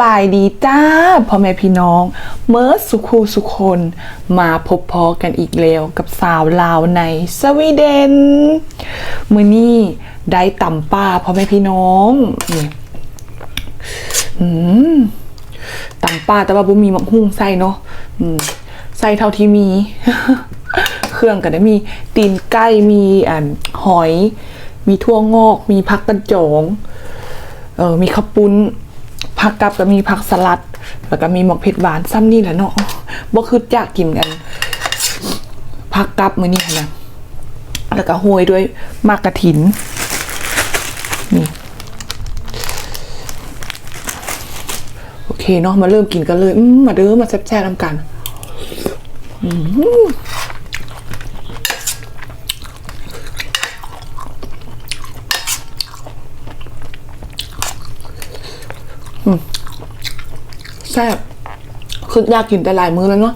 บายดีจ้าพ่อแม่พี่น้องเมื่อสุขูสุคนมาพบพอกันอีกแล้วกับสาวลาวในสวีเดนมือนี้ได้ต่ำป้าพ่อแม่พี่น้องนี่อืมต่ำป้าแต่ว่าบุมีมักหุ่งใส่เนาะใส่เท่าที่มี เครื่องก็ได้มีตีนไก่มีอ่าหอย มีทั่วงอก มีผักกระจงเออมีข้าวปุ้น ผักกับก็มีผักสลัด แล้วก็มีหมกเผ็ดหวานซ้ำนี่แหละเนาะบ่คือจะกินกันผักกับมื้อนี้นะแล้วก็โหยด้วยมากกระถินนี่โอเคเนาะมาเริ่มกินกันเลยอืมมาเด้อมาแซ่บๆน้ำกันแซ่บคืออยากกินแต่หลายมื้อแล้วเนาะ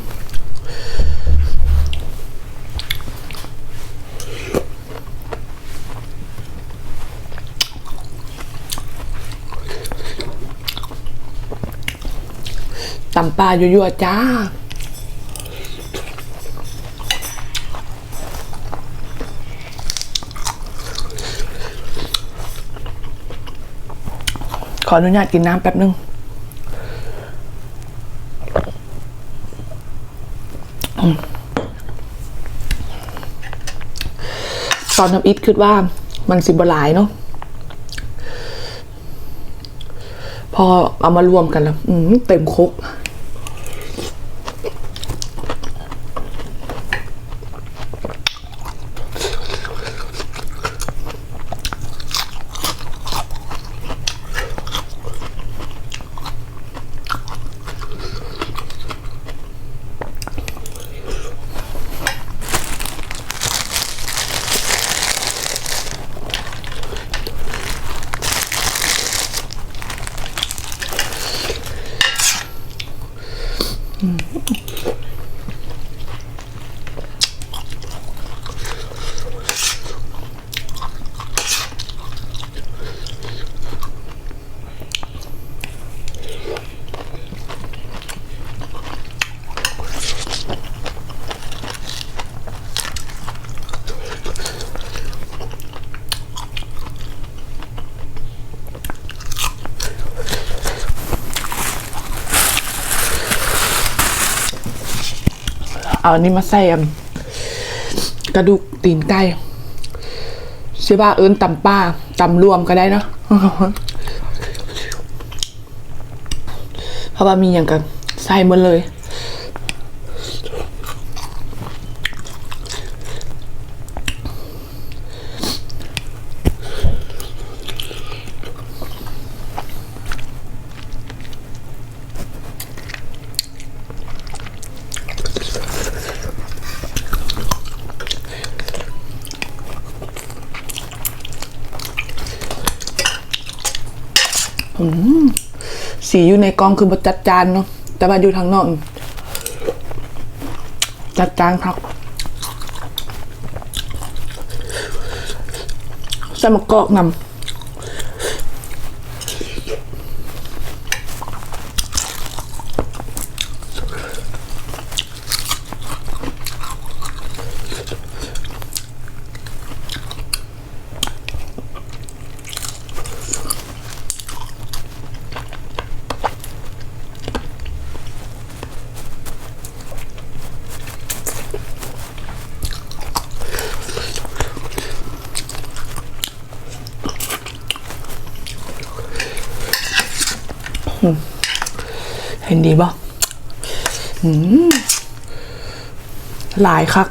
ตำปลายั่วๆจ้าขออนุญาตกินน้ำแป๊บนึง ตอนทำอิทคิดว่ามันสิบหลายเนาะ พอเอามารวมกันแล้วเต็มครก เอาอันนี้มาใส่กระดูกตีนไก่ใช่ป่ะเอินตำป้าตำรวมก็ได้เนาะเพราะว่ามีอย่างกันใส่หมดเลย สีอยู่ในกองคือบจัดจานเนาะแต่ว่าอยู่ทางนอก จัดจานครับใส่มะกอกนำ เห็นดีบ่อืมหลายคัก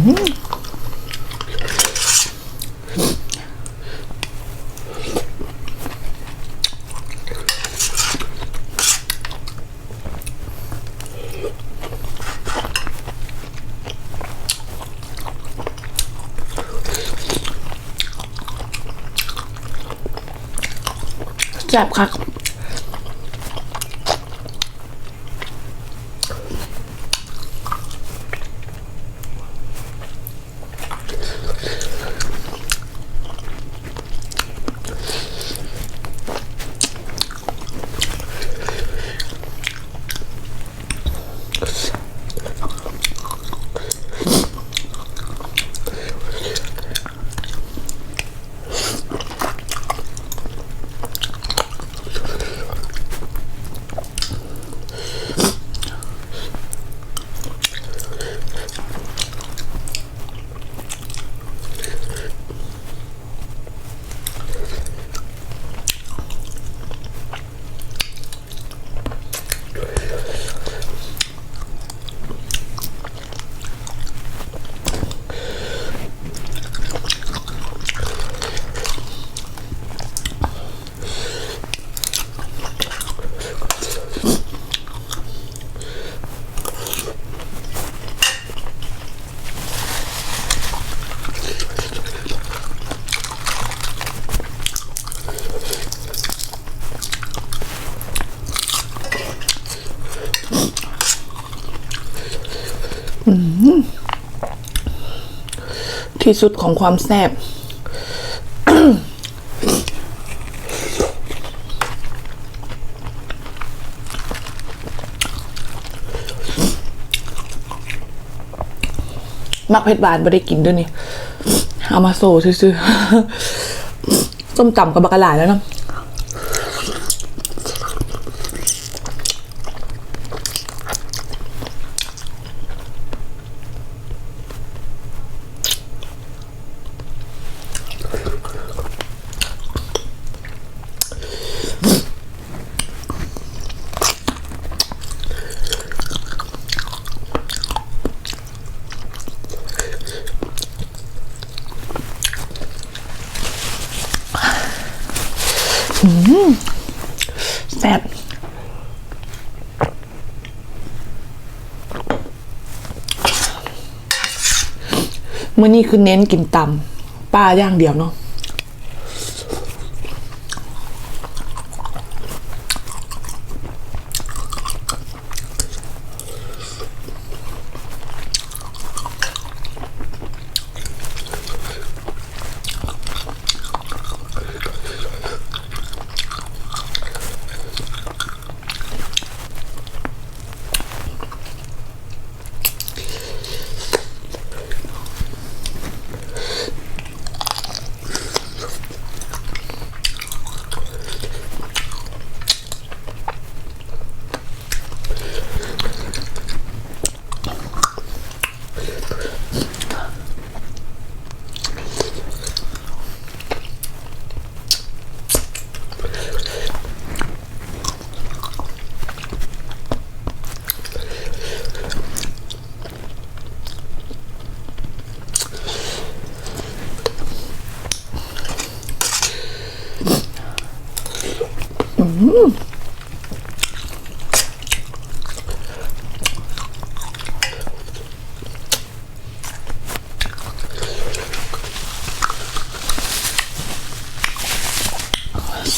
แซ่บคัก ที่สุดของความแซ่บมักเผ็ดบานไม่ได้กินด้วยนี่ เอามาโซ่ซื้อๆส้มตำกับบักกะหลายแล้วเนาะ แซ่บ มื่อนี้คือเน้นกินตำป้าย่างเดียวเนาะ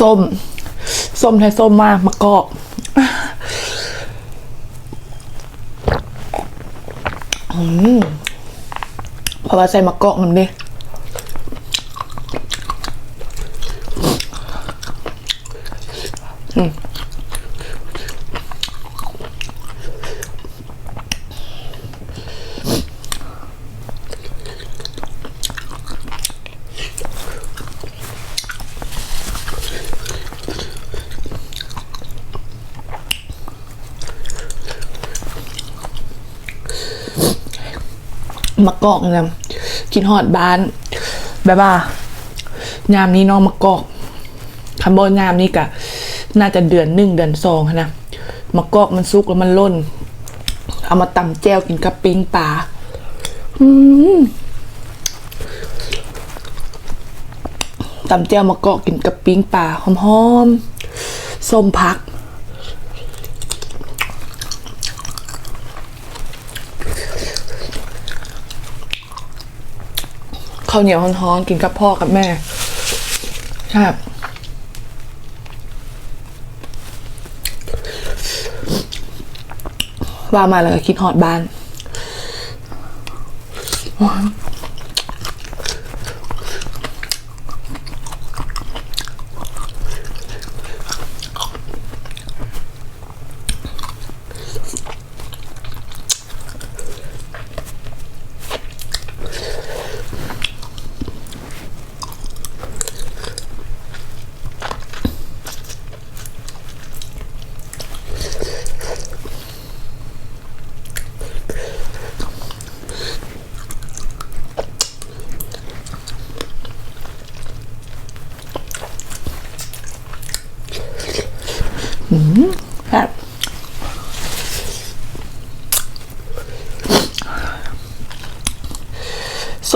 ส้ม ส้มไทยส้มมากมะกอกอืมเพราะว่าใส่มะกอกน้ำดิ มะกอกเนี่ยกินหอดบ้านแบบว่ายามนี้น้องมะกอกคำบอนยามนี้กะ น่าจะเดือนหนึ่งเดือนสองนะมะกอกมันสุกแล้วมันล่น เอามาตำแจวกินกับปิ้งปลาอืมตำแจวมะกอกกินกับปิ้งปลาหอมๆส้มพัก ข้าวเหนียวฮ้องๆกินกับพ่อกับแม่ใช่ว่ามาแล้วก็คิดหอดบ้าน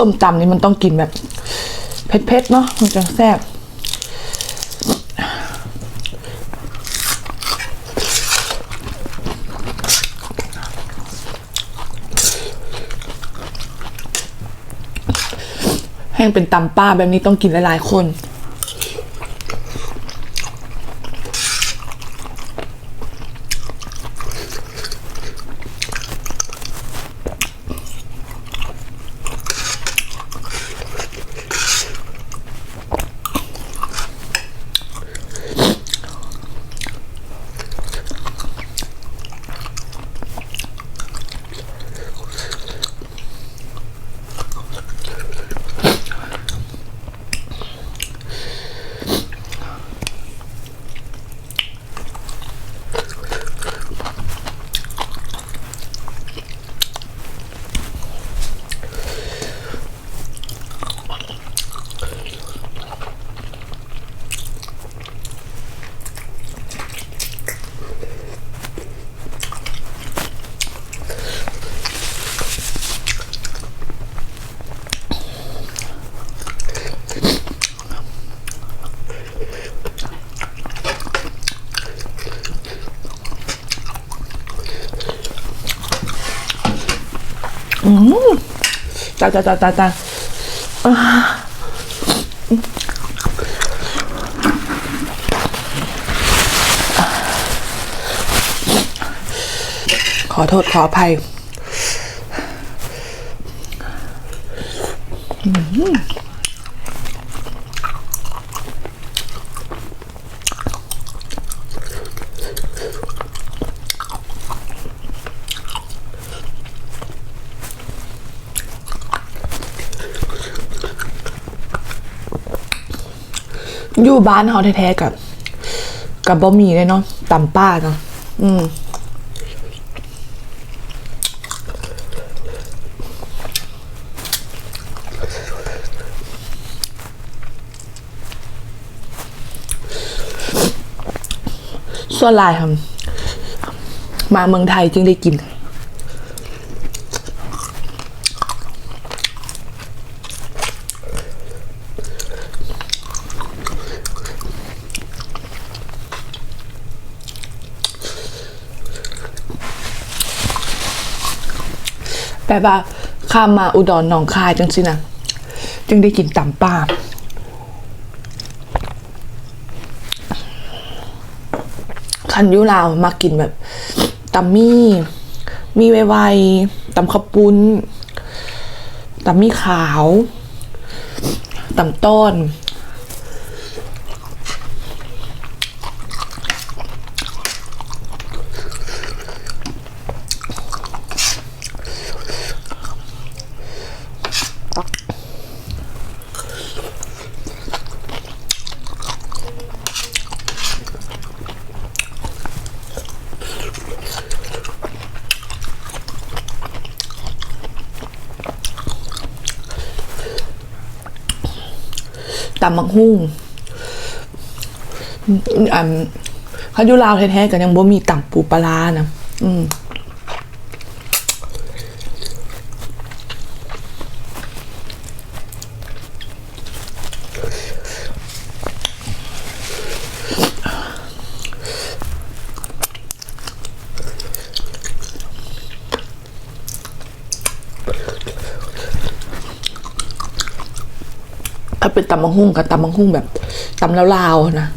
ส้มตำนี่มันต้องกินแบบ เผ็ดๆเนาะมันจะแซ่บแห้งเป็นตำป้าแบบนี้ต้องกินหลายๆคน จ้าจ้าจ้าจ้าจ้าอ่าขอโทษขออภัย อ ยู่บ้านเขาแท้ๆกับ กับบะหมี่เลยเนาะตำป้าเนาะอืมส่วนลายครับมาเมืองไทยจึงได้กิน แปลว่าข้ามมาอุดรหนองคายจังสินะจึงได้กินตำป้าคันยุลาวมากินแบบตำมี่ มีไวๆตำข้าวปุ้นตำมี่ขาวตำต้น ตำมักหุ่งอันเขาอยู่ลาวแท้ๆกันยังบ่มีตำปูปลาร้านะอืม เป็นตำมังหุ่งกับตำมังหุ่งแบบตำลาวๆนะ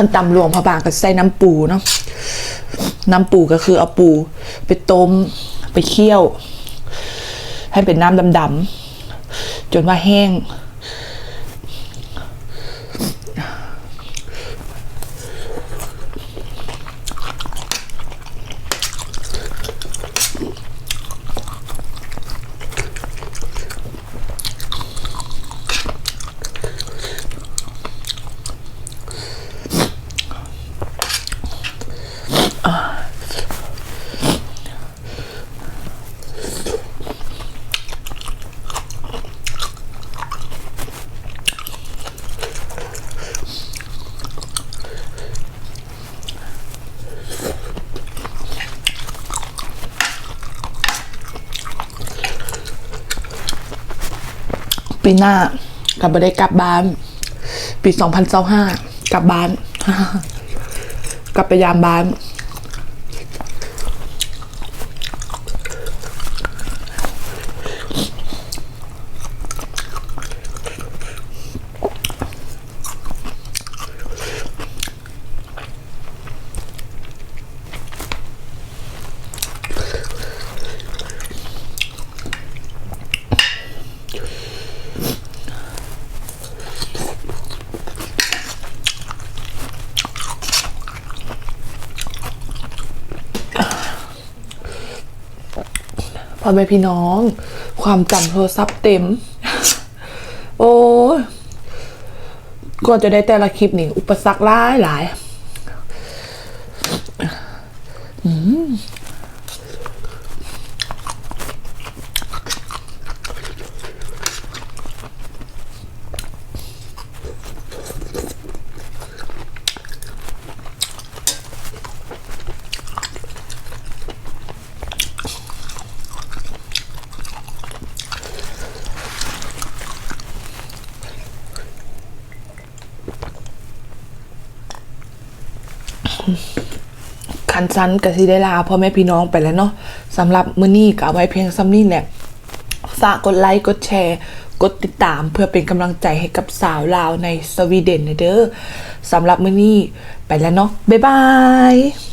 คันตำรวงพอบางกับใส่น้ำปูเนาะน้ำปูก็คือเอาปู ไปต้มไปเคี่ยว ให้เป็นน้ำดำๆ จนว่าแห้ง ปีหน้ากลับมาได้กลับบ้าน ปีสองพันเห้ากลับบ้าน กลับไปยามบ้าน อแม่พี่น้อง ความจำโทรศัพท์เต็ม โอ้ยก็จะได้แต่ละคลิปนี่ อุปสรรคหลายหลาย คันซันกับซีได้ลาพ่อแม่พี่น้องไปแล้วเนาะสำหรับมื้อนี้ก็เอาไว้เพียงซ้ำนี้แหละฝากกดไลค์กดแชร์ กดติดตามเพื่อเป็นกำลังใจให้กับสาวลาวในสวีเดนนะเด้อสำหรับมื้อนี้ไปแล้วเนาะบ๊ายบาย